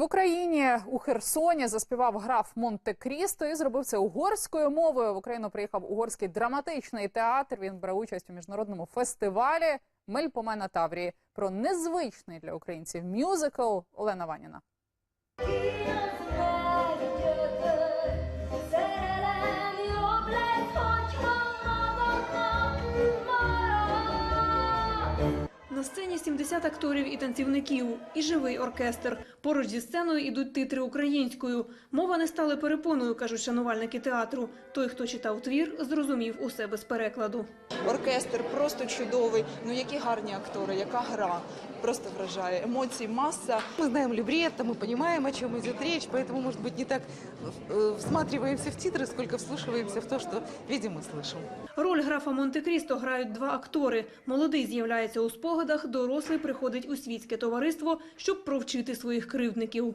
В Україні у Херсоні заспівав граф Монте-Крісто і зробив це угорською мовою. В Україну приїхав угорський драматичний театр. Він бере участь у міжнародному фестивалі Мельпомена Таврії про незвичний для українців мюзикл Олена Ваніна. На сцені 70 акторів і танцівників, і живий оркестр. Поруч зі сценою ідуть титри українською. Мова не стала перепоною, кажуть шанувальники театру. Той, хто читав твір, зрозумів усе без перекладу. Оркестр просто чудовий. Ну які гарні актори, яка гра. Просто вражає. Емоцій маса. Мы знаем либретто, мы понимаем, о чем идет речь, поэтому, может быть, не так э, всматриваемся в титры, сколько вслушиваемся в то, что видим и слышим. Роль графа Монте-Крісто грають два актори. Молодий з'являється у спогадах, дорослий приходить у світське товариство, щоб провчити своїх кривдників.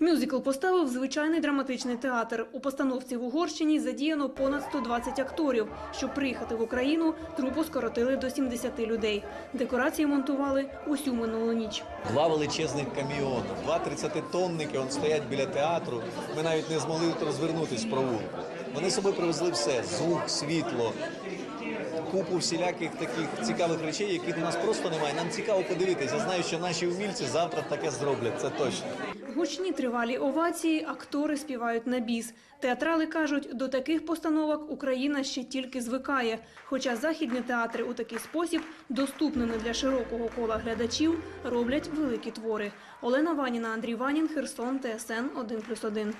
Мюзикл поставив звичайний драматичний театр. У постановці в Угорщині задіяно понад 120 акторів. Щоб приїхати в Україну, трупу скоротили до 70 людей. Декорації монтували усю минулу ніч. Два величезних каміони, два 30-тонники он стоять біля театру. Ми навіть не змогли тут розвернутись в провулку. Вони з собою привезли все: звук, світло, купу всіляких таких цікавих речей, яких у нас просто немає. Нам цікаво подивитися. Я знаю, що наші умільці завтра таке зроблять. Це точно. Гучні тривалі овації, актори співають на біс. Театрали кажуть, до таких постановок Україна ще тільки звикає. Хоча західні театри у такий спосіб доступними для широкого кола глядачів роблять великі твори. Олена Ваніна, Андрій Ванін, Херсон, ТСН 1+,1.